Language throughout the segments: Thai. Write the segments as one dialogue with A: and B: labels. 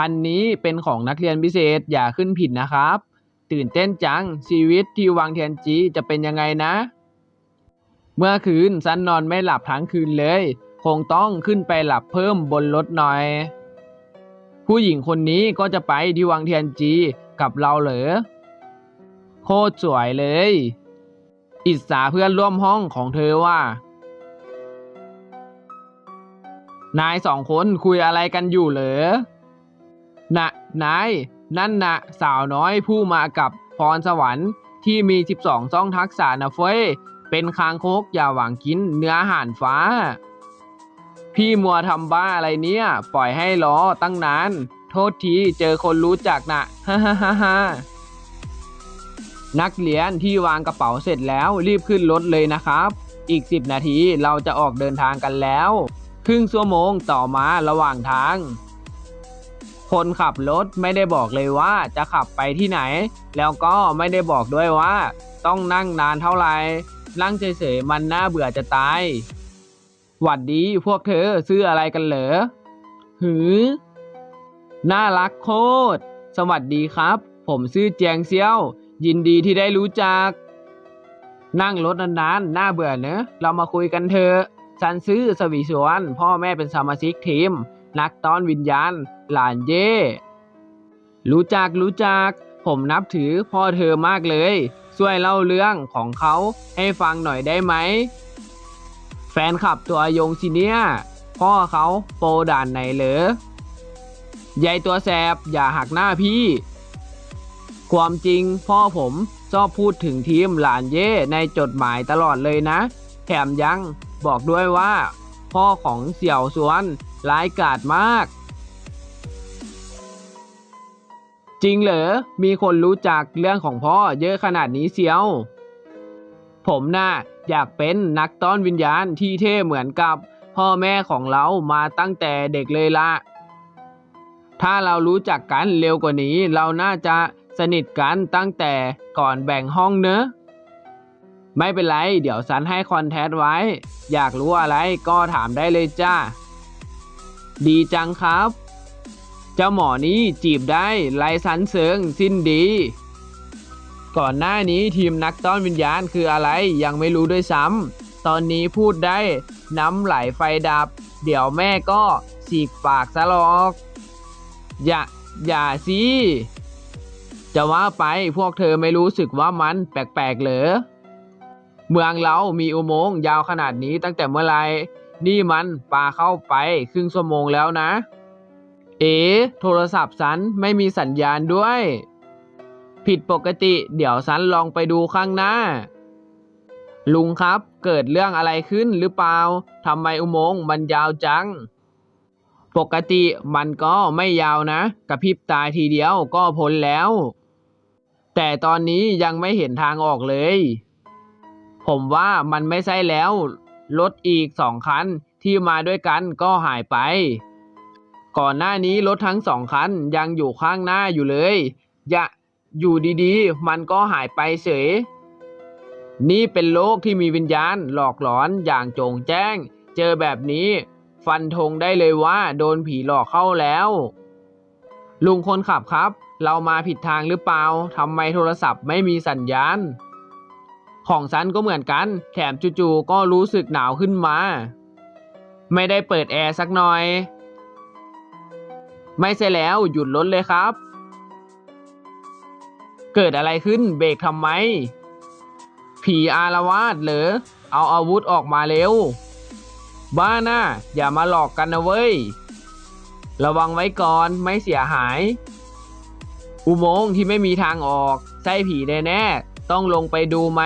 A: คันนี้เป็นของนักเรียนพิเศษอย่าขึ้นผิดนะครับ ตื่นเต้นจังชีวิตที่วังเทียนจีจะเป็นยังไงนะ เมื่อคืนซันนอนไม่หลับทั้งคืนเลย คงต้องขึ้นไปหลับเพิ่มบนรถหน่อย ผู้หญิงคนนี้ก็จะไปที่วังเทียนจีกับเราเหรอโคตรสวยเลย อิสาเพื่อนร่วมห้องของเธอว่า นายสองคนคุยอะไรกันอยู่เหรอ นะนายนั่นนะสาวน้อยผู้มากับพรสวรรค์ที่มี 12ช่องทักษะนะเฟ้ย เป็นคางคกอย่าหวังกินเนื้ออาหารฟ้า พี่มัวทำบ้าอะไรเนี่ย ปล่อยให้รอตั้งนาน โทษทีเจอคนรู้จักนะฮ่าฮ่าฮ่าฮ่านักเรียนที่วางกระเป๋าเสร็จแล้วรีบขึ้นรถเลยนะครับ อีก 10 นาทีเราจะออกเดินทางกันแล้ว ครึ่งชั่วโมงต่อมาระหว่างทาง คนขับรถไม่ได้บอกเลยว่าจะขับไปที่ไหน แล้วก็ไม่ได้บอกด้วยว่า ต้องนั่งนานเท่าไหร่นั่งเฉยๆมันน่าเบื่อจะตายหวัดดีพวกเธอซื้ออะไรกันเหรอหือ น่ารักโคตร สวัสดีครับ ผมชื่อเจียงเซียว ยินดีที่ได้รู้จัก นั่งรถนานๆ น่าเบื่อเนอะ เรามาคุยกันเถอะฉันซื้อสวีสวน พ่อแม่เป็นสมาชิกทีม นักต้อนวิญญาณ หลานเย่ รู้จักรู้จัก ผมนับถือพ่อเธอมากเลย ช่วยเล่าเรื่องของเขาให้ฟังหน่อยได้ไหม แฟนคลับตัวยงสิเนี่ย พ่อเขาโปด่านไหนเหรอยายตัวแสบอย่าหักหน้าพี่ ความจริงพ่อผมชอบพูดถึงทีมหลานเย่ในจดหมายตลอดเลยนะ แถมยังบอกด้วยว่า พ่อของเสี่ยวสวน ร้ายกาจมาก จริงเหรอ มีคนรู้จักเรื่องของพ่อเยอะขนาดนี้เสียว ผมน่ะอยากเป็นนักต้อนวิญญาณที่เท่เหมือนกับพ่อแม่ของเรามาตั้งแต่เด็กเลยละ ถ้าเรารู้จักกันเร็วกว่านี้ เราน่าจะสนิทกันตั้งแต่ก่อนแบ่งห้องเนอะไม่เป็นไร เดี๋ยวสันให้คอนแทสไว้ อยากรู้อะไรก็ถามได้เลยจ้า ดีจังครับ เจ้าหมอนี้จีบได้ไรสันเสริงสิ้นดี ก่อนหน้านี้ทีมนักต้อนวิญญาณคืออะไรยังไม่รู้ด้วยซ้ำตอนนี้พูดได้น้ำไหลไฟดับ เดี๋ยวแม่ก็สีกปากซะหรอก อย่า อย่าสิจะว่าไปพวกเธอไม่รู้สึกว่ามันแปลกๆเหรอ เมืองเรามีอุโมงค์ยาวขนาดนี้ตั้งแต่เมื่อไหร่ นี่มันปลาเข้าไปครึ่งชั่วโมงแล้วนะ เอ๋โทรศัพท์ฉันไม่มีสัญญาณด้วย ผิดปกติเดี๋ยวฉันลองไปดูข้างหน้า ลุงครับเกิดเรื่องอะไรขึ้นหรือเปล่าทำไมอุโมงค์มันยาวจัง ปกติมันก็ไม่ยาวนะกระพริบตาทีเดียวก็พ้นแล้ว แต่ตอนนี้ยังไม่เห็นทางออกเลย ผมว่ามันไม่ใช่แล้ว รถอีกสองคันที่มาด้วยกันก็หายไป ก่อนหน้านี้รถทั้งสองคันยังอยู่ข้างหน้าอยู่เลยอย่าอยู่ดีๆ มันก็หายไปเฉย นี่เป็นโลกที่มีวิญญาณหลอกหลอนอย่างโจงแจ้ง เจอแบบนี้ ฟันธงได้เลยว่าโดนผีหลอกเข้าแล้ว ลุงคนขับครับ เรามาผิดทางหรือเปล่าทำไมโทรศัพท์ไม่มีสัญญาณ ของฉันก็เหมือนกัน แถมจู่ๆก็รู้สึกหนาวขึ้นมา ไม่ได้เปิดแอร์สักหน่อย ไม่ใช่แล้วหยุดรถเลยครับ เกิดอะไรขึ้นเบรกทำไม ผีอารวาสเหรอ เอาอาวุธออกมาเร็ว บ้าน่ะอย่ามาหลอกกันนะเว้ย ระวังไว้ก่อนไม่เสียหาย อุโมงค์ที่ไม่มีทางออกใช่ผีแน่ๆ ต้องลงไปดูไหม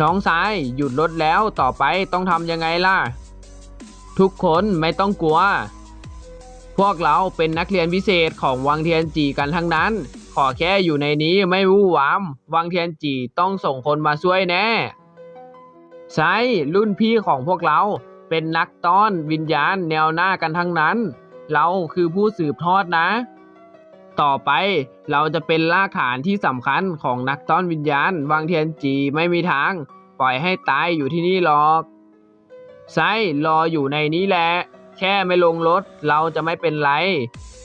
A: น้องชายหยุดรถแล้วต่อไปต้องทำยังไงล่ะ ทุกคนไม่ต้องกลัว พวกเราเป็นนักเรียนพิเศษของวังเทียนจีกันทั้งนั้น ขอแค่อยู่ในนี้ไม่วู่วาม วังเทียนจีต้องส่งคนมาช่วยแน่ใช่รุ่นพี่ของพวกเราเป็นนักต้อนวิญญาณแนวหน้ากันทั้งนั้น เราคือผู้สืบทอดนะ ต่อไปเราจะเป็นรากฐานที่สำคัญของนักต้อนวิญญาณวังเทียนจีไม่มีทาง ปล่อยให้ตายอยู่ที่นี่หรอกใช่รออยู่ในนี้แหละ แค่ไม่ลงรถเราจะไม่เป็นไร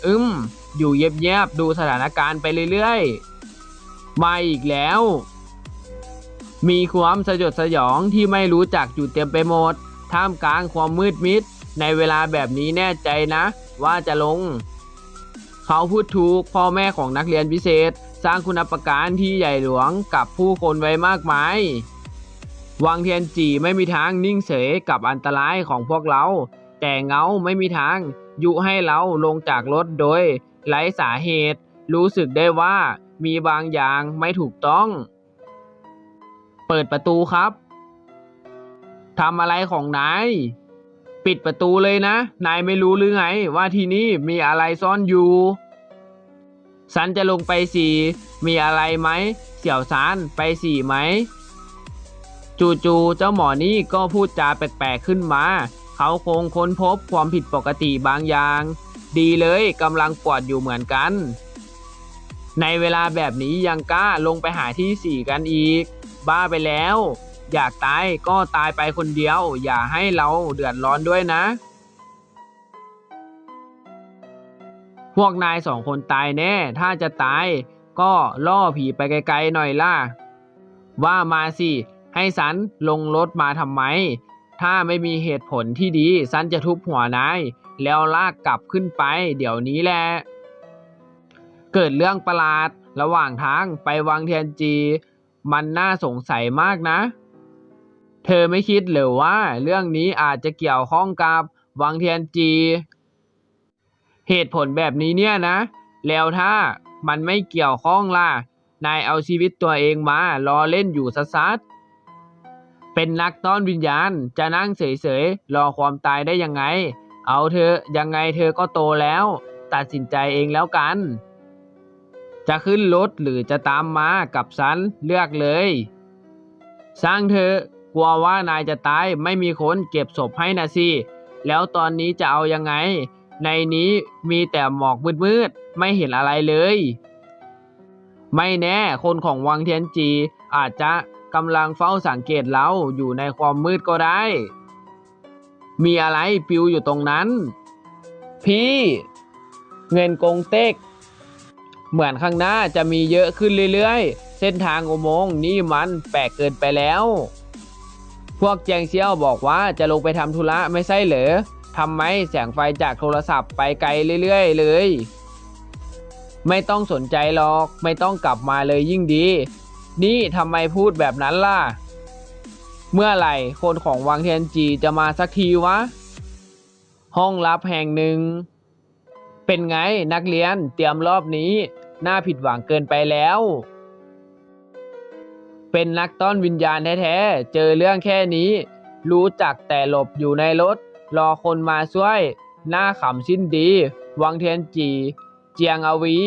A: อึมอยู่เงียบๆดูสถานการณ์ไปเรื่อยๆ มาอีกแล้ว มีความสยดสยองที่ไม่รู้จักอยู่เต็มไปหมด ท่ามกลางความมืดมิด ในเวลาแบบนี้แน่ใจนะ ว่าจะลง เขาพูดถูกพ่อแม่ของนักเรียนพิเศษ สร้างคุณประการที่ใหญ่หลวงกับผู้คนไว้มากมาย วังเทียนจีไม่มีทางนิ่งเฉยกับอันตรายของพวกเรา แต่เงาไม่มีทาง ยุให้เราลงจากรถโดยไร้สาเหตุ รู้สึกได้ว่ามีบางอย่างไม่ถูกต้อง เปิดประตูครับทำอะไรของนาย ปิดประตูเลยนะ นายไม่รู้หรือไง ว่าที่นี่มีอะไรซ่อนอยู่ สันจะลงไปสี่ มีอะไรไหม เสี่ยวซานไปสี่ไหม จู่ๆเจ้าหมอนี่ก็พูดจาแปลกๆขึ้นมา เขาคงค้นพบความผิดปกติบางอย่าง ดีเลยกำลังปวดอยู่เหมือนกัน ในเวลาแบบนี้ยังกล้าลงไปหาที่สี่กันอีก บ้าไปแล้ว อยากตายก็ตายไปคนเดียว อย่าให้เราเดือดร้อนด้วยนะ พวกนายสองคนตายแน่ ถ้าจะตายก็ล่อผีไปไกลๆหน่อยล่ะ ว่ามาสิ ให้สันลงรถมาทำไม ถ้าไม่มีเหตุผลที่ดี สันจะทุบหัวนาย แล้วลากกลับขึ้นไป เดี๋ยวนี้แหละ เกิดเรื่องประหลาดระหว่างทางไปวังเทียนจี มันน่าสงสัยมากนะ เธอไม่คิดหรือว่าเรื่องนี้อาจจะเกี่ยวข้องกับวังเทียนจี เหตุผลแบบนี้เนี่ยนะ แล้วถ้ามันไม่เกี่ยวข้องล่ะ นายเอาชีวิตตัวเองมาล้อเล่นอยู่ซัดเป็นนักต้อนวิญญาณจะนั่งเฉยๆ รอความตายได้ยังไง เอาเธอยังไงเธอก็โตแล้ว ตัดสินใจเองแล้วกัน จะขึ้นรถหรือจะตามมากับฉันเลือกเลย สร้างเธอ กลัวว่านายจะตายไม่มีคนเก็บศพให้นะสิ แล้วตอนนี้จะเอายังไง ในนี้มีแต่หมอกมืดๆ ไม่เห็นอะไรเลย ไม่แน่ คนของวังเทียนจี อาจจะกำลังเฝ้าสังเกตเราอยู่ในความมืดก็ได้ มีอะไรปิวอยู่ตรงนั้น พี่ เงินกงเต็ก เหมือนข้างหน้าจะมีเยอะขึ้นเรื่อยๆ เส้นทางอุโมงค์นี่มันแปลกเกินไปแล้ว วกแจงเซียวบอกว่าจะลงไปทำธุระไม่ใช่เหรอทำไมแสงไฟจากโทรศัพท์ไปไกลเรื่อยๆ เลย ไม่ต้องสนใจหรอก ไม่ต้องกลับมาเลยยิ่งดี นี่ทำไมพูดแบบนั้นล่ะ เมื่อไหร่คนของวังเทียนจีจะมาสักทีวะ ห้องลับแห่งหนึ่ง เป็นไงนักเรียนเตรียมรอบนี้ น่าผิดหวังเกินไปแล้ว เป็นนักต้อนวิญญาณแท้ๆ เจอเรื่องแค่นี้ รู้จักแต่หลบอยู่ในรถ รอคนมาช่วย หน้าขำสิ้นดี วังเทียนจี เจียงอวี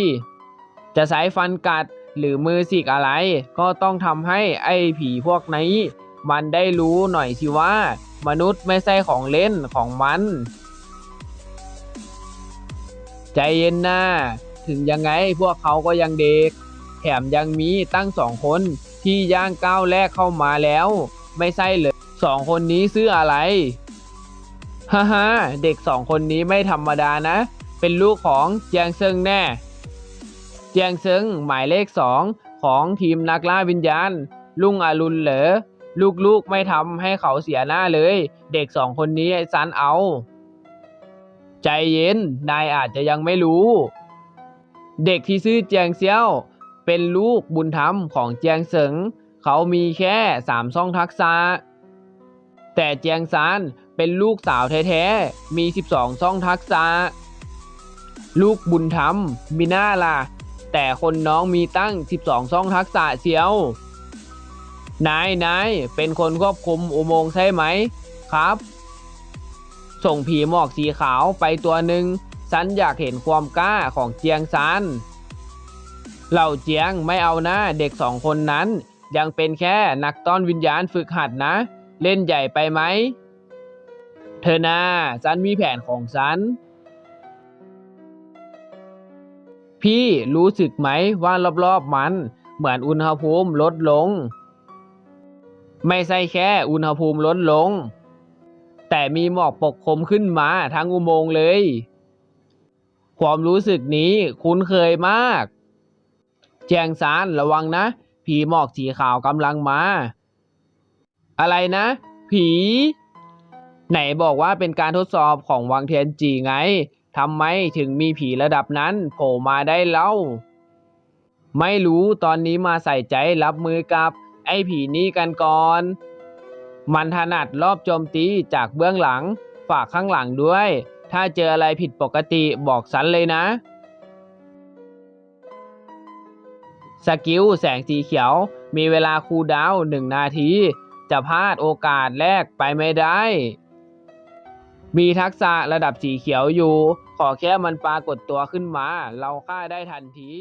A: จะใช้ฟันกัดหรือมือสิกอะไร ก็ต้องทำให้ไอ้ผีพวกนี้ มันได้รู้หน่อยสิว่า มนุษย์ไม่ใช่ของเล่นของมัน ใจเย็นหนะถึงยังไงพวกเขาก็ยังเด็ก แถมยังมีตั้งสองคน ที่ย่างก้าวแรกเข้ามาแล้ว ไม่ใช่เลยสองคนนี้ซื้ออะไรฮ่าฮ่าเด็กสองคนนี้ไม่ธรรมดานะ เป็นลูกของเจียงเซิงแน่ เจียงเซิงหมายเลขสองของทีมนักล่าวิญญาณ ลุงอรุณเหรอลูกๆไม่ทำให้เขาเสียหน้าเลย เด็กสองคนนี้ซันเอา ใจเย็น นายอาจจะยังไม่รู้ เด็กที่ชื่อเจียงเซียว เป็นลูกบุญธรรมของเจียงเสิงเขามีแค่สามช่องทักษะแต่เจียงซานเป็นลูกสาวแท้ๆมี 12ช่องทักษะลูกบุญธรรมมีหน้าล่ะ แต่คนน้องมีตั้ง 12ช่องทักษะเสียว นายนายเป็นคนควบคุมอุโมงค์ใช่ไหมครับ ส่งผีหมอกสีขาวไปตัวหนึ่งฉันอยากเห็นความกล้าของเจียงซาน เหล่าเจียงไม่เอานะเด็กสองคนนั้น ยังเป็นแค่นักต้อนวิญญาณฝึกหัดนะ เล่นใหญ่ไปไหม เธอนาฉันมีแผนของฉัน พี่รู้สึกไหมว่ารอบๆมัน เหมือนอุณหภูมิลดลง ไม่ใช่แค่อุณหภูมิลดลง แต่มีหมอกปกคลุมขึ้นมาทั้งอุโมงค์เลย ความรู้สึกนี้คุ้นเคยมาก แจงซานระวังนะ ผีหมอกสีขาวกำลังมา อะไรนะ ผี ไหนบอกว่าเป็นการทดสอบของวังเทียนจีไงทำไมถึงมีผีระดับนั้นโผล่มาได้เล่า ไม่รู้ตอนนี้มาใส่ใจรับมือกับ ไอ้ผีนี้กันก่อน มันถนัดรอบโจมตีจากเบื้องหลัง ฝากข้างหลังด้วย ถ้าเจออะไรผิดปกติบอกสันเลยนะ สกิลแสงสีเขียว มีเวลาคูลดาวน์หนึ่งนาที จะพลาดโอกาสแรกไปไม่ได้ มีทักษะระดับสีเขียวอยู่ ขอแค่มันปรากฏตัวขึ้นมา เราฆ่าได้ทันที